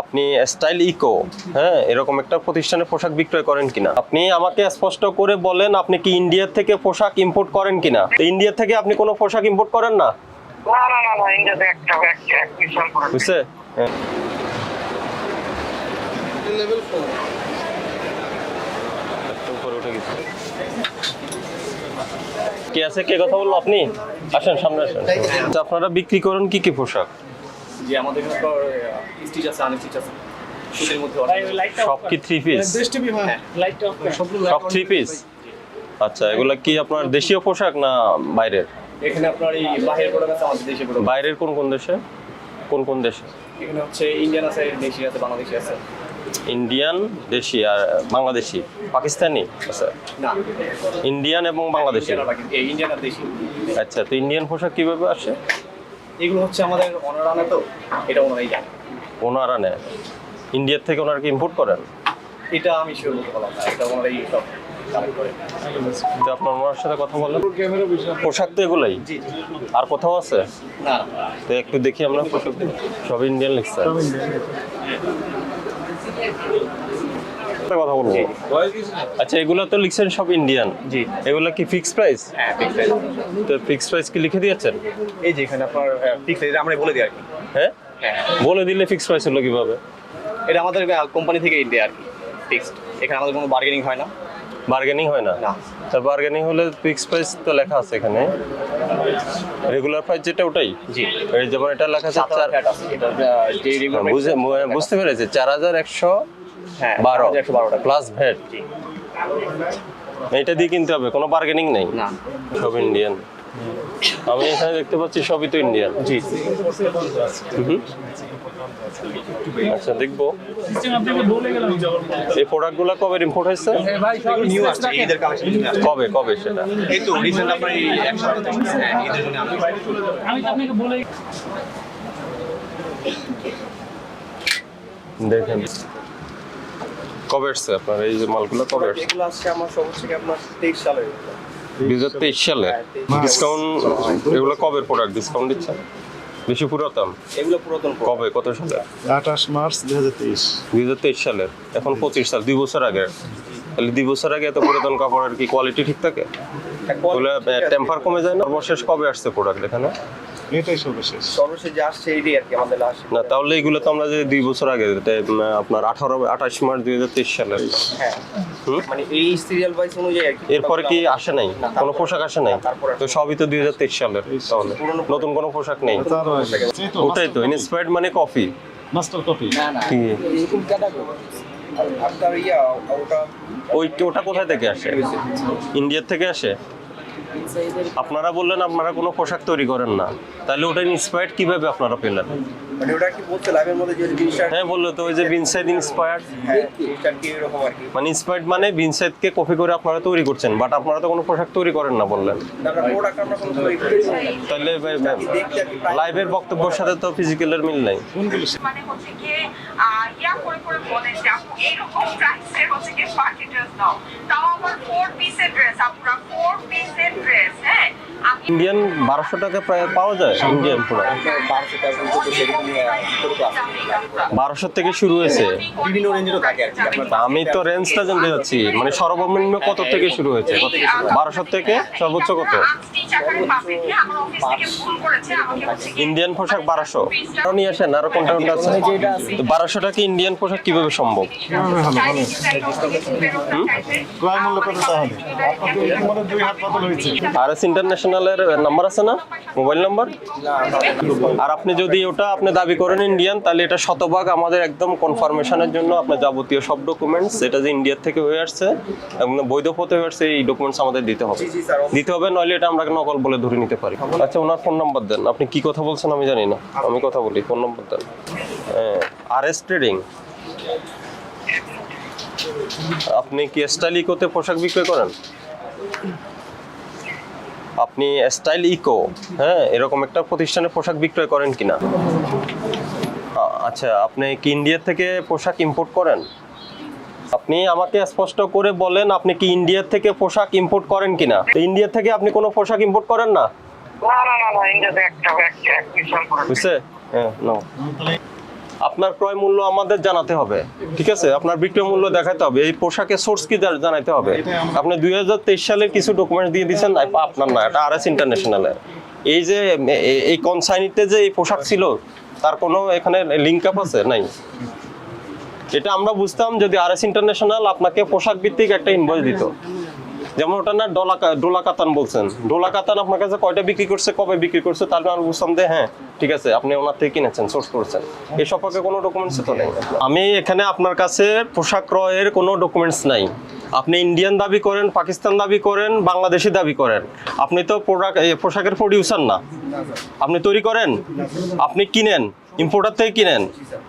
আপনি style eco হ্যাঁ এরকম একটা প্রতিষ্ঠানে পোশাক বিক্রয় করেন কিনা? আপনি আমাকে স্পষ্ট করে বলেন আপনি কি ইন্ডিয়া থেকে পোশাক ইম্পোর্ট করেন কিনা? ইন্ডিয়া থেকে আপনি কোনো পোশাক ইম্পোর্ট করেন না? না না না না ইন্ডিয়াতে একটা একটা এক বিশাল করে বুঝছে? হ্যাঁ। কে আছে কে কথা বলল আপনি? আসেন সামনে আসেন। আপনারা বিক্রি করেন কি কি পোশাক? যে আমাদের এখানে তো স্টিচ আছে আনস্টিচ আছে। সুতির মধ্যে সব কি থ্রি পিস সব থ্রি পিস আচ্ছা এগুলা কি আপনার দেশীয় পোশাক না বাইরের? এখানে আপনার এই বাহিরের প্রোডাক্ট আছে আমাদের দেশে প্রোডাক্ট বাইরের কোন কোন দেশে? কোন কোন দেশে? এখানে হচ্ছে ইন্ডিয়ান আছে দেশি আছে বাংলাদেশি আছে। ইন্ডিয়ান দেশি আর বাংলাদেশি? পাকিস্তানি? আচ্ছা। না। ইন্ডিয়ান এবং বাংলাদেশি? ইন্ডিয়ান আর দেশি। আচ্ছা তো ইন্ডিয়ান পোশাক কীভাবে আসে? এগুলো হচ্ছে আমাদের অনার আনে তো এটা ওনারাই জানে। ওনারা নেয় ইন্ডিয়ার থেকে ওনারা কি ইম্পোর্ট করেন? এটা আমি শিওর বলতে পারলাম না এটা ওনারাই সব তো আপনার ওনার সাথে কথা বলেন। পোশাক তো এগুলাই? আর কোথাও আছে? না। তো একটু দেখি আমরা পোশাক। সব ইন্ডিয়ান লিখছে। কথা বলব। আচ্ছা এগুলো তো লিখছেন সব ইন্ডিয়ান জি। এগুলো কি ফিক্স প্রাইস হ্যাঁ fixed price। তো ফিক্স প্রাইস কি লিখে দিয়েছেন? এই যে এখানে আপনার ফিক্স এটা আমরা বলে দিই আর কি। হ্যাঁ? হ্যাঁ। বলে দিলে ফিক্স প্রাইস হলো কীভাবে? এটা আমাদের কোম্পানি থেকে ইন্ডিয়া আর কি ফিক্সড এখানে আমাদের কোনো বার্গেনিং হয় না। বার্গেনিং হয় না। তো বার্গেনিং হলে ফিক্স প্রাইস তো লেখা আছে এখানে। রেগুলার প্রাইস যেটা ওটাই? জি। এই যেমন এটা লেখা আছে বুঝতে পেরেছি চার হাজার একশো হ্যাঁ বারো। একশো বারো প্লাস ভ্যাট জি। এটা দিয়ে কিনতে হবে কোনো বার্গেনিং নেই? না। সব ইন্ডিয়ান আমি এখানে দেখতে পাচ্ছি সবই তো ইন্ডিয়ান জি। আচ্ছা দেখব। এই প্রোডাক্টগুলো কবে ইম্পোর্ট হয়েছে? কবে কবে সেটা? এই তো রিসেন্ট আপনার এক সপ্তাহ থেকে হ্যাঁ দেখেন। কবে এসছে আপনার? এই যে মালগুলো কবে এসছে এগুলো আসছে আমার হচ্ছে আপনার তেইশ সালের দুই হাজার তেইশ সালে? ডিসকাউন্ট এগুলো কবে প্রোডাক্ট ডিসকাউন্ট দিচ্ছেন বেশি পুরাতন? এগুলো পুরাতন কবে? কত সালে? আঠাশ মার্চ দুই হাজার তেইশ। দুই হাজার তেইশ সালের এখন পঁচিশ সাল দুই বছর আগে। তাহলে দুই বছর আগে এত পুরাতন কাপড়ের কি কোয়ালিটি ঠিক থাকে? টেম্পার কমে যায় না? সর্বশেষ কবে আসছে প্রোডাক্ট এখানে? এটাই সর্বশেষ। সর্বশেষ যে আসছে এইটাই আর কি আমাদের লাস্ট না তাহলে এগুলো তো আমরা যে দুই বছর আগে আপনার আঠারো আঠাশ মার্চ দুই হাজার তেইশ সালের। হ্যাঁ। মানে এই সিরিয়াল ওয়াইজ অনুযায়ী আর কি। এরপরে কি আসে নাই? কোনো পোশাক আসে নাই? তো সবই তো দুই হাজার তেইশ সালের তাহলে। নতুন কোনো পোশাক। নেই? ওটাই তো ইন্সপায়ার্ড মানে কফি মাস্টার কপি না না কি? এরকম আপনার ইয়া ওটা ওই ওটা কোথায় থেকে আসে? ইন্ডিয়ার থেকে আসে? আপনারা বললেন আপনারা কোনো পোশাক তৈরি করেন না। তাহলে ওটা ইন্সপায়ার্ড কীভাবে আপনারা পেলেন? মানে ওটা কি বলতে লাইভের মধ্যে যে জিনিসটা হ্যাঁ বলল তো ওই যে বিনসাইড ইন্সপায়ার্ড হ্যাঁ কি এরকম আর কি? মানে ইন্সপায়ার্ড মানে বিনসাইডকে কপি করে আপনারা তৈরি করছেন বাট আপনারা তো কোনো পোশাক তৈরি করেন না বললেন। আমরা প্রোডাক্ট আমরা কোনো তৈরি করেছি তাহলে দেখতে আর কি প্রায়- লাইভের বক্তব্যের সাথে তো ফিজিক্যালের মিল নাই। মানে হচ্ছে গিয়ে ইয়া করে করে বলেন যে আপু এইরকম প্রাইসের হচ্ছে গিয়ে পার্টি ড্রেস দাও তাও আমার ফোর পিসের ড্রেস আপুরা ফোর পিসের ড্রেস হ্যাঁ আমি ইন্ডিয়ান বারোশো টাকা প্রায় পাওয়া যায় ইন্ডিয়ান প্রোডাক্ট বারোশো থেকে শুরু হয়েছে। আমি তো রেঞ্জটা জানতে চাচ্ছি মানে সর্বনিম্ন কত থেকে শুরু হয়েছে? বারোশো থেকে সর্বোচ্চ কত? ইন্ডিয়ান পোশাক বারোশো। নিয়ে আসেন, আরও কোনটা কোনটা আছে? বারোশো টাকা ইন্ডিয়ান পোশাক কীভাবে সম্ভব? ক্রয় আর এস ইন্টারন্যাশনালের নাম্বার আছে না? মোবাইল নাম্বার আর আপনি যদি ওটা আপনি দাবি করেন ইন্ডিয়ান তাহলে এটা শতভাগ আমাদের একদম কনফার্মেশনের জন্য আপনার যাবতীয় সব ডকুমেন্টস এটা যে ইন্ডিয়ার থেকে হয়ে আসছে এবং বৈধ পথে হয়ে আসছে এই ডকুমেন্টস আমাদের দিতে হবে। দিতে হবে নইলে এটা আমরা নকল বলে ধরে নিতে পারি। আচ্ছা ওনার ফোন নাম্বার দেন। আপনি কি কথা বলছেন আমি জানি না। আমি কথা বলি ফোন নাম্বার দেন। আর এস ট্রেডিং আপনি কি স্টাইল ইকোতে পোশাক বিক্রয় করেন? আপনি স্টাইল ইকো হ্যাঁ এরকম একটা প্রতিষ্ঠানে পোশাক বিক্রয় করেন কিনা? আচ্ছা আপনি কি ইন্ডিয়া থেকে পোশাক ইম্পোর্ট করেন? আপনি আমাকে স্পষ্ট করে বলেন আপনি কি ইন্ডিয়া থেকে পোশাক ইম্পোর্ট করেন কিনা? ইন্ডিয়া থেকে আপনি কোনো পোশাক ইম্পোর্ট করেন না? না না না না ইন্ডিয়াতে একটা একটা বুঝছে? হ্যাঁ নাও। আপনার ক্রয় মূল্য আমাদের জানাতে হবে, ঠিক আছে? আপনার বিক্রয় মূল্য দেখাতে হবে, এই পোশাকের সোর্স কি জানাতে হবে। আপনি দুই হাজার তেইশ সালের কিছু ডকুমেন্ট দিয়ে দিচ্ছেন আপনার না, এটা আর এস ইন্টারন্যাশনালের এই যে, এই কনসাইনিতে যে এই পোশাক ছিল, তার কোনো এখানে লিঙ্ক আপ আছে? নাই। এটা আমরা বুঝতাম যদি আর এস ইন্টারন্যাশনাল আপনাকে পোশাক ভিত্তিক একটা ইনভয়েস দিত। যেমন ওটা না ডোলা ডোলা কাতান বলছেন। ডোলা কাতান আপনার কাছে কয়টা বিক্রি করছে, কবে বিক্রি করছে তাহলে আমি বুঝতাম যে হ্যাঁ ঠিক আছে, আপনি ওনার থেকে কিনেছেন সোর্স করেছেন। এই সম্পর্কে কোনো ডকুমেন্টস তো নেই। আমি এখানে আপনার কাছে পোশাক ক্রয়ের কোনো ডকুমেন্টস নাই। আপনি ইন্ডিয়ান দাবি করেন পাকিস্তান দাবি করেন বাংলাদেশি দাবি করেন। আপনি তো প্রোডাক্ট পোশাকের প্রডিউসার না। আপনি তৈরি করেন, আপনি কিনেন ইম্পোর্টার থেকে কিনেন।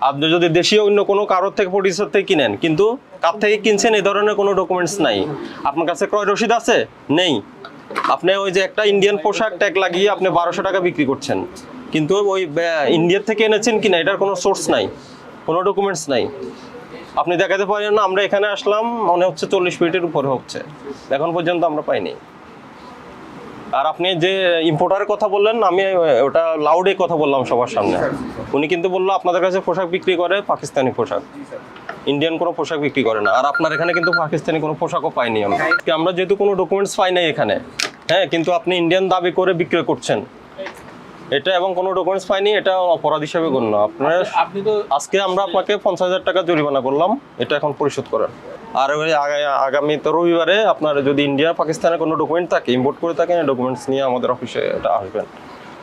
আপনি যদি দেশীয় অন্য কোনো কারোর থেকে প্রডিউসার থেকে কিনেন, কিন্তু কার থেকে কিনছেন এই ধরনের কোনো ডকুমেন্টস নাই। আপনার কাছে ক্রয় রসিদ আছে? নেই। আপনি ওই যে একটা ইন্ডিয়ান পোশাক ট্যাগ লাগিয়ে আপনি বারোশো টাকা বিক্রি করছেন। কিন্তু ওই ইন্ডিয়ার থেকে এনেছেন কিনা, এটার কোনো সোর্স নাই। কোনো ডকুমেন্টস নাই। আপনি দেখাতে পারেন না, আমরা এখানে আসলাম, মনে হচ্ছে চল্লিশ মিনিটের উপরে হচ্ছে। এখন পর্যন্ত আমরা পাইনি। আর আপনি যে ইম্পোর্টারের কথা বললেন, আমি ওটা লাউডে কথা বললাম সবার সামনে। উনি কিন্তু বলল, আপনাদের কাছে পোশাক বিক্রি করে পাকিস্তানি পোশাক। ইন্ডিয়ান কোনো পোশাক বিক্রি করে না। আর আপনার এখানে কিন্তু পাকিস্তানি কোনো পোশাকও পাইনি আমরা। আমরা যেহেতু কোনো ডকুমেন্টস পাই নাই এখানে হ্যাঁ কিন্তু আপনি ইন্ডিয়ান দাবি করে বিক্রয় করছেন। এটা এবং কোনো ডকুমেন্টস পাইনি এটা অপরাধ হিসেবে গণ্য। আপনার আপনি তো আজকে আমরা আপনাকে পঞ্চাশ হাজার টাকা জরিমানা করলাম এটা এখন পরিশোধ করেন। আর ওই আগা- আগামী তো রবিবারে আপনার যদি ইন্ডিয়া পাকিস্তানের কোনো ডকুমেন্ট থাকে ইম্পোর্ট করে থাকেন ডকুমেন্টস নিয়ে আমাদের অফিসে এটা আসবেন।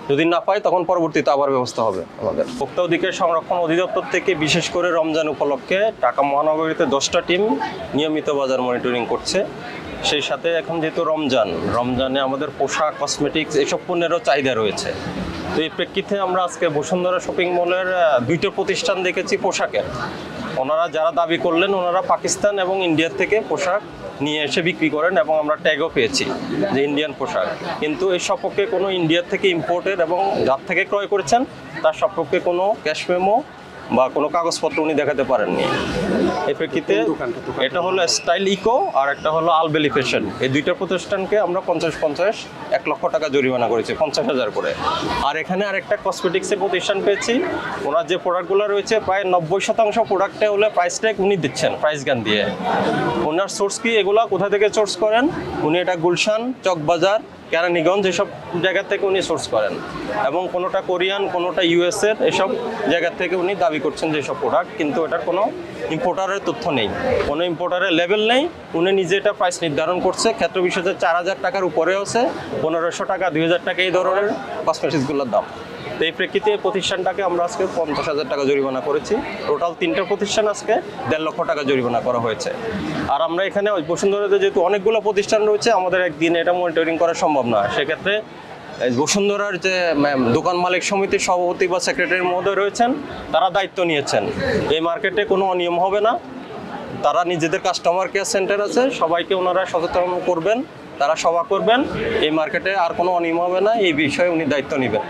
যদি না পাই তখন পরবর্তীতে আবার ব্যবস্থা হবে আমাদের। ভোক্তা অধিকার সংরক্ষণ অধিদপ্তর থেকে বিশেষ করে রমজান উপলক্ষে ঢাকা মহানগরীতে দশটা টিম নিয়মিত বাজার মনিটরিং করছে। সেই সাথে এখন যেহেতু রমজান রমজানে আমাদের পোশাক কসমেটিক্স এসব পণ্যেরও চাহিদা রয়েছে। তো এই প্রেক্ষিতে আমরা আজকে বসুন্ধরা শপিং মলের দুইটো প্রতিষ্ঠান দেখেছি পোশাকের ওনারা যারা দাবি করলেন, ওনারা পাকিস্তান এবং ইন্ডিয়ার থেকে পোশাক নিয়ে এসে বিক্রি করেন এবং আমরা ট্যাগও পেয়েছি যে ইন্ডিয়ান পোশাক। কিন্তু এই সপক্ষে কোনো ইন্ডিয়ার থেকে ইম্পোর্টেড এবং যার থেকে ক্রয় করেছেন, তার সপক্ষে কোনো ক্যাশ মেমো বা কোনো কাগজপত্র উনি দেখাতে পারেননি। এই প্রেক্ষিতে এটা হলো স্টাইল ইকো আর একটা হলো আলবেলি ফ্যাশন এই দুইটা প্রতিষ্ঠানকে আমরা পঞ্চাশ পঞ্চাশ এক লক্ষ টাকা জরিমানা করেছি পঞ্চাশ হাজার করে। আর এখানে আরেকটা কসমেটিক্সের প্রতিষ্ঠান পেয়েছি। ওনার যে প্রোডাক্টগুলো রয়েছে প্রায় নব্বই শতাংশ প্রোডাক্টে হলে প্রাইস ট্যাগ উনি দিচ্ছেন প্রাইস গান দিয়ে। ওনার সোর্স কি? এগুলা কোথা থেকে সোর্স করেন? উনি এটা গুলশান চকবাজার কেরানীগঞ্জ এসব জায়গা থেকে উনি সোর্স করেন। এবং কোনোটা কোরিয়ান, কোনোটা ইউএসের এসব জায়গা থেকে উনি দাবি করছেন যে সব প্রোডাক্ট কিন্তু এটার কোনো ইম্পোর্টারের তথ্য নেই। কোনো ইম্পোর্টারের লেভেল নেই। উনি নিজে এটা প্রাইস নির্ধারণ করছে। ক্ষেত্র বিশেষে চার হাজার টাকার উপরে আছে। পনেরোশো টাকা, দুই হাজার টাকা এই ধরনের কসমেটিক্সগুলোর দাম। তো এই প্রেক্ষিতে প্রতিষ্ঠানটাকে আমরা আজকে পঞ্চাশ হাজার টাকা জরিমানা করেছি। টোটাল তিনটা প্রতিষ্ঠান আজকে দেড় লক্ষ টাকা জরিমানা করা হয়েছে। আর আমরা এখানে বসুন্ধরাতে যেহেতু অনেকগুলো প্রতিষ্ঠান রয়েছে, আমাদের একদিন এটা মনিটরিং করা সম্ভব নয়। সেক্ষেত্রে বসুন্ধরার যে দোকান মালিক সমিতির সভাপতি বা সেক্রেটারি মহোদয় রয়েছেন, তারা দায়িত্ব নিয়েছেন। এই মার্কেটে কোনো অনিয়ম হবে না। তারা নিজেদের কাস্টমার কেয়ার সেন্টার আছে, সবাইকে ওনারা সচেতন করবেন, তারা সভা করবেন। এই মার্কেটে আর কোনো অনিয়ম হবে না, এই বিষয়ে উনি দায়িত্ব নেবেন।